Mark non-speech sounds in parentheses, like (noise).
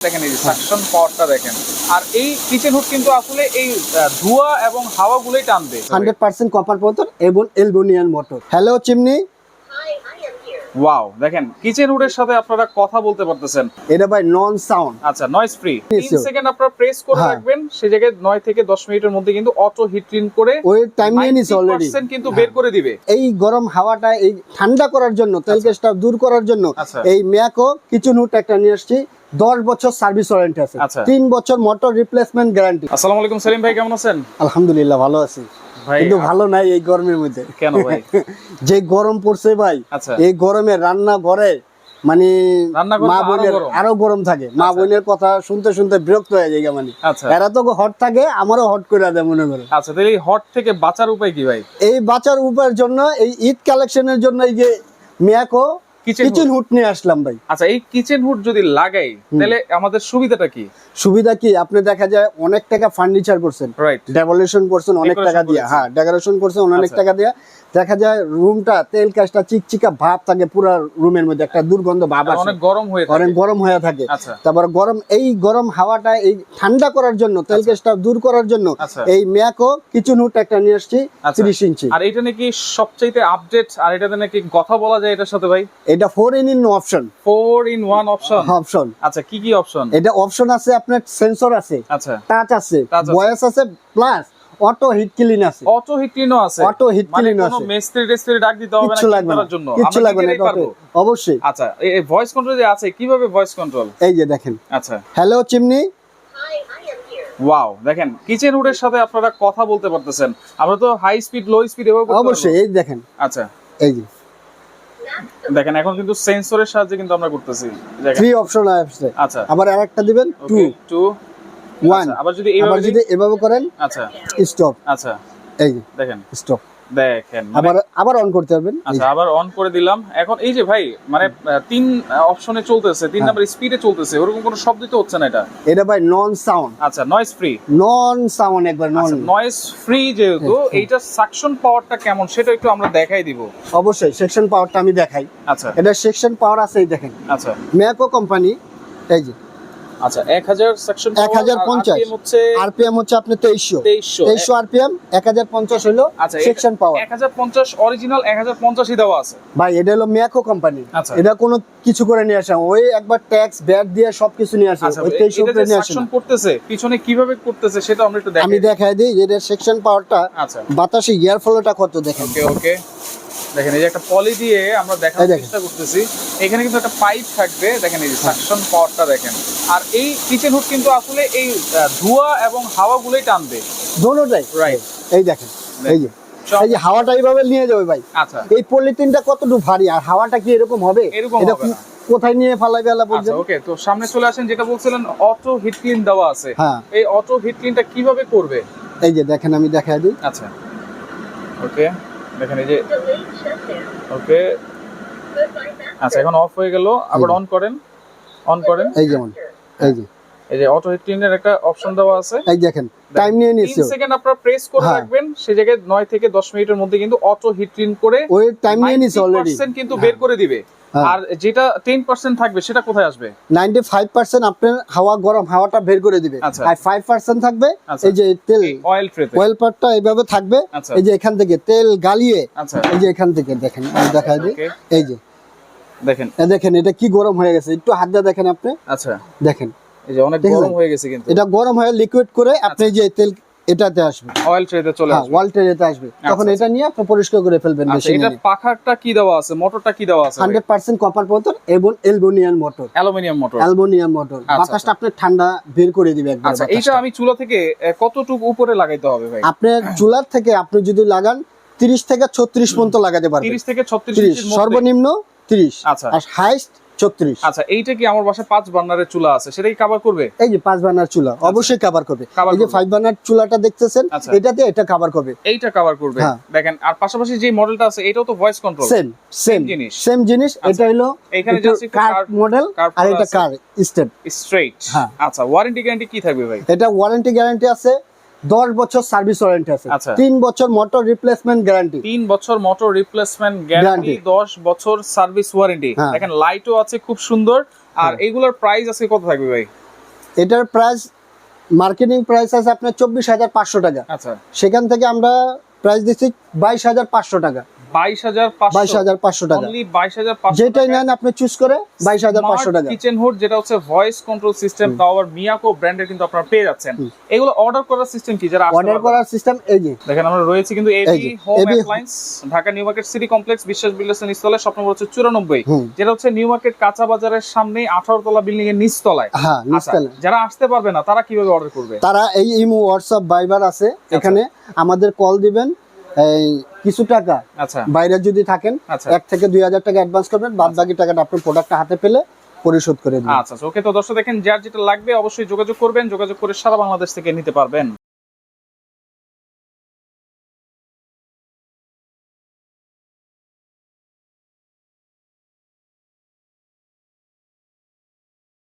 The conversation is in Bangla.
দেখেন এই সাকশন পাওয়ারটা দেখেন। আর এই কিচেন হুড কিন্তু আসলে এই ধোঁয়া এবং হাওয়াগুলোই টানবে। হান্ড্রেড পার্সেন্ট কপার বোতল এবং এলবোনিয়ান মোটর হ্যালো চিমনি ওয়াও দেখেন কিচেন হুডের সাথে আপনারা কথা বলতে পারতেছেন। এটা ভাই নন সাউন্ড আচ্ছা নয়েজ ফ্রি Yes, তিন sir. সেকেন্ড আপনারা প্রেস করে হ্যাঁ। রাখবেন সেই জায়গায় নয় থেকে দশ মিনিটের মধ্যে কিন্তু অটো হিট ক্লিন করে ওই টাইম নিয়ে নিছে অলরেডি কিন্তু বের করে দিবে। এই গরম হাওয়াটা এই ঠান্ডা করার জন্য তেল গ্যাসটা দূর করার জন্য আচ্ছা। এই ম্যাকো কিচেন হুড একটা নিয়ে আসছি। দশ বছর সার্ভিস ওয়ারেন্টি আছে। আচ্ছা। তিন বছর মোটর রিপ্লেসমেন্ট গ্যারান্টি আসসালামু আলাইকুম সেলিম ভাই কেমন আছেন? আলহামদুলিল্লাহ ভালো আছি। কিন্তু ভালো নাই এই গরমের মধ্যে। কেন ভাই? (laughs) যে গরম পড়ছে ভাই আচ্ছা। এই গরমে রান্না ঘরে মানে মা আরও বোনের গরম। আরও গরম থাকে। মা আচ্ছা। বোনের কথা শুনতে শুনতে বিরক্ত হয়ে যায় মানে। এরা তো হট থাকে আমারও হট করে দেয় মনে করে। আচ্ছা তাহলে এই হট থেকে বাঁচার উপায় কি ভাই? এই বাঁচার উপায়ের জন্য এই ঈদ কালেকশনের জন্য এই যে মিয়াকো কিচেন হুড নিয়ে আসলাম ভাই। আচ্ছা এই কিচেন হুড যদি লাগাই তাহলে আমাদের সুবিধাটা কি? সুবিধা কি? আপনি দেখা যায় অনেক টাকা ফার্নিচার করছেন। ডেভলিউশন করছেন অনেক টাকা দিয়ে। হ্যাঁ ডেকোরেশন করছেন অনেক আচ্ছা। টাকা দিয়ে। দেখা যায় রুমটা তেল কাজটা চিকচিকা ভাব থাকে পুরো রুমের মধ্যে। একটা দুর্গন্ধ ভাব আসে। অনেক গরম হয়ে থাকে। অনেক গরম হয়ে থাকে। আচ্ছা। তারপর গরম এই গরম হাওয়াটা এই ঠান্ডা করার জন্য তেল গ্যাসটা দূর করার জন্য আচ্ছা। এই ম্যাকো কিচেন হুড একটা নিয়ে আসছি আচ্ছা। তিরিশ ইঞ্চি। আর এটা নাকি সবচাইতে আপডেট আর এটাতে নাকি কথা বলা যায় এটার সাথে ভাই? এটা four in in option four in one option option আচ্ছা কি কি অপশন এটা অপশন আছে আপনার সেন্সর আছে আচ্ছা। টাচ আছে ভয়েস আছে। প্লাস অটো হিট ক্লিন আছে। অটো হিট ক্লিনও আছে। Auto heat মানে clean কোনো আছে। মিস্ত্রি টেস্ত্রি ডাক দিতে হবে না কিচ্ছু লাগবে না। জন্য। আমরা লাগবে না। অবশ্যই। আচ্ছা এই ভয়েস কন্ট্রোল যে আছে কীভাবে ভয়েস কন্ট্রোল এই যে দেখেন। আচ্ছা। হ্যালো চিমনি ওয়াও দেখেন কিচেন হুডের সাথে আপনারা কথা বলতে পারতেছেন। আমরা তো হাই স্পিড লো স্পিড এভাবে অবশ্যই এই দেখেন। আচ্ছা। এই যে। দেখেন এখন কিন্তু সেন্সরের সাহায্যে কিন্তু আমরা করতেছি থ্রি অপশন আছে আচ্ছা। আবার আরেকটা দিবেন টু টু ওয়ান আবার যদি আবার যদি এভাবে করেন আচ্ছা। স্টপ আচ্ছা। এই দেখেন। স্টপ দেখেন মানে- আবার আবার অন করতে পারবেন আচ্ছা আবার অন করে দিলাম। এখন এই যে ভাই মানে তিন অপশনে চলতেছে তিন হ্যাঁ। নাম্বার স্পিডে চলতেছে ওরকম কোনো শব্দ তো হচ্ছে না এটা? এটা ভাই নন সাউন্ড আচ্ছা নয়েজ ফ্রি নন সাউন্ড একবার নন নয়েজ ফ্রি যেহেতু এইটা সাকশন পাওয়ারটা কেমন সেটা একটু আমরা দেখাই দিব। অবশ্যই সেকশন পাওয়ারটা আমি দেখাই। আচ্ছা। এটা সেকশন পাওয়ার আছে এই দেখেন। আচ্ছা। ম্যাকো কোম্পানি এই যে। আচ্ছা এক হাজার সেকশন 1050 হচ্ছে আরপিএম হচ্ছে আপনি আরপিএম হলো সেকশন পাওয়ার অরিজিনাল এক হাজার পঞ্চাশই দেওয়া আছে। ভাই এটা হলো ম্যাকো কোম্পানি। এটা কোনো কিছু করে নিয়ে আসা ওই একবার ট্যাক্স ব্যাট দিয়ে সবকিছু নিয়ে আসে। আচ্ছা ওই তেইশশো এটা উপরে নিয়ে আসে সাকশন করতেছে পিছনে কীভাবে করতেছে সেটা আমরা একটু আমি দেখাই দিই এটা সেকশন পাওয়ারটা বাতাসে ইয়ার ফ্লোটা কত দেখেন। ওকে ওকে দেখেন এই যে একটা পলি দিয়ে আমরা দেখার চেষ্টা করতেছি। এখানে কিন্তু একটা পাইপ থাকবে দেখেন এই সাকশন পাওয়ারটা দেখেন। আর এই কিচেন হুড কিন্তু আসলে এই ধোঁয়া এবং হাওয়াগুলোই টানবে। দোনোটাই রাইট এই দেখেন এই যে। এই যে হাওয়াটা এইভাবে নিয়ে যাবে ভাই। আচ্ছা। এই পলিথিনটা কতটুকু ভারী আর হাওয়াটা কি এরকম হবে? এরকম এটা হবে না। কোথায় নিয়ে ফালাই বেলা আচ্ছা ওকে তো সামনে চলে আসেন যেটা বলছিলেন অটো হিট ক্লিন দেওয়া আছে। হ্যাঁ। এই অটো হিট ক্লিনটা কীভাবে করবে? এই যে দেখেন আমি দেখাই দিই। আচ্ছা ওকে দেখেন এই যে ওকে। আচ্ছা এখন অফ হয়ে গেল। আবার অন করেন। অন করেন। এই যেমন এই যে। এই যে অটো হিট ক্লিনের একটা অপশন দেওয়া আছে। এই দেখেন টাইম নিয়ে নিচ্ছে তিন সেকেন্ড আপনারা প্রেস করে হ্যাঁ। রাখবেন সেই জায়গায় নয় থেকে দশ মিনিটের মধ্যে কিন্তু অটো হিট ক্লিন করে ওই টাইম নিয়ে নিচ্ছে অলরেডি 90% কিন্তু বের করে দিবে। হ্যাঁ। আর যেটা টেন পার্সেন্ট থাকবে সেটা কোথায় আসবে? নাইনটি ফাইভ পার্সেন্ট আপনার হাওয়া গরম হাওয়াটা বের করে দিবে। আচ্ছা। আর ফাইভ পার্সেন্ট থাকবে আচ্ছা। এই যে তেল। অয়েল ট্রেতে ওয়েল পার্টটা এইভাবে থাকবে। আচ্ছা। এই যে এখান থেকে তেল গালিয়ে এই যে এখান থেকে দেখেন আমি দেখাই দিই। এই যে। দেখেন। দেখেন এটা কি গরম হয়ে গেছে। একটু হাত দিয়ে দেখেন আপনি। আচ্ছা। দেখেন। এই যে অনেক গরম হয়ে গেছে কিন্তু। এটা গরম হয়ে লিকুইড করে আপনি যে তেল এটাতে আসবে। অয়েল ট্রেতে চলে আসবে। ওয়াল ট্রেতে আসবে। তখন এটা নিয়ে আপনি পরিষ্কার করে ফেলবেন মেশিনে এটা পাখাটা কি দেওয়া আছে? মোটরটা কি দেওয়া আছে হান্ড্রেড পার্সেন্ট কপার মোটর এবং এলবোনিয়ান motor aluminium motor aluminium motor বাতাসটা আপনার ঠান্ডা বের করে দিবে একবার আচ্ছা আমি চুলা থেকে কতটুকু উপরে লাগাইতে হবে ভাই? আপনার চুলার থেকে আপনি যদি লাগান তিরিশ থেকে ছত্রিশ পর্যন্ত লাগাতে পারবেন। তিরিশ থেকে ছত্রিশ তিরিশ ইঞ্চির মধ্যে। সর্বনিম্ন তিরিশ। আচ্ছা। আর হাইস্ট ছত্রিশ। আচ্ছা এইটা কি আমার বাসায় পাঁচ বার্নারের চুলা আছে? সেটা কি কভার করবে? এই যে পাঁচ বার্নার চুলা অবশ্যই কভার করবে। এই যে। ফাইভ বার্নার চুলাটা দেখতেছেন আচ্ছা। এটাতে এটা কভার করবে। এইটা কভার করবে। হ্যাঁ। দেখেন আর পাশাপাশি যে মডেলটা আছে এটাও তো ভয়েস কন্ট্রোল সেম সেম জিনিস। সেম জিনিস এটা হলো এখানে just কার মডেল আর এটা কার স্টেপ স্ট্রেট। আচ্ছা ওয়ারেন্টি গ্যারান্টি কি থাকবে ভাই? এটা ওয়ারেন্টি গ্যারান্টি আছে দশ বছর সার্ভিস ওয়ারেন্টি আছে। আচ্ছা। তিন বছর মোটর রিপ্লেসমেন্ট গ্যারান্টি তিন বছর মোটর রিপ্লেসমেন্ট গ্যারান্টি দশ বছর সার্ভিস ওয়ারেন্টি। হ্যাঁ। দেখেন লাইটও আছে খুব সুন্দর। আর এইগুলোর প্রাইস আছে কত থাকবে ভাই? এটার প্রাইস মার্কেটিং প্রাইস আছে আপনার চব্বিশ হাজার পাঁচশো টাকা। আচ্ছা। সেখান থেকে আমরা প্রাইস দিচ্ছি বাইশ হাজার পাঁচশো টাকা। বাইশ হাজার পাঁচশো। টাকা। যেটাই নেন আপনি চুজ করে বাইশ হাজার পাঁচশো টাকা। কিচেন হুড যেটা হচ্ছে ভয়েস কন্ট্রোল সিস্টেম তাও আবার মিয়াকো ব্র্যান্ডের কিন্তু আপনারা পেয়ে যাচ্ছেন। এগুলো অর্ডার করার সিস্টেম কি? যারা অর্ডার পারবে? করার সিস্টেম এই যে। দেখেন আমরা রয়েছে কিন্তু AB home appliance Dhaka new market city complex Biswas builders and ইনস্টলের স্বপ্ন হচ্ছে চুরানব্বই। হুম। যেটা হচ্ছে নিউ মার্কেট কাঁচা বাজারের সামনে আঠারো তলা বিল্ডিং এর নিচতলায়। হ্যাঁ আচ্ছা, যারা আসতে পারবে না তারা কীভাবে অর্ডার করবে? তারা এই ইমো হোয়াটসঅ্যাপ ভাইবার আছে এখানে। আমাদের কল দিবেন এই কিছু টাকা আচ্ছা। বাইরে যদি থাকেন আচ্ছা। এক থেকে দুই হাজার টাকা অ্যাডভান্স করবেন বাদ বাকি টাকাটা আপনি প্রোডাক্টটা হাতে পেলে পরিশোধ করে দিবেন। আচ্ছা ওকে তো দর্শক দেখেন যার যেটা লাগবে অবশ্যই যোগাযোগ করবেন যোগাযোগ করে সারা বাংলাদেশ থেকে নিতে পারবেন।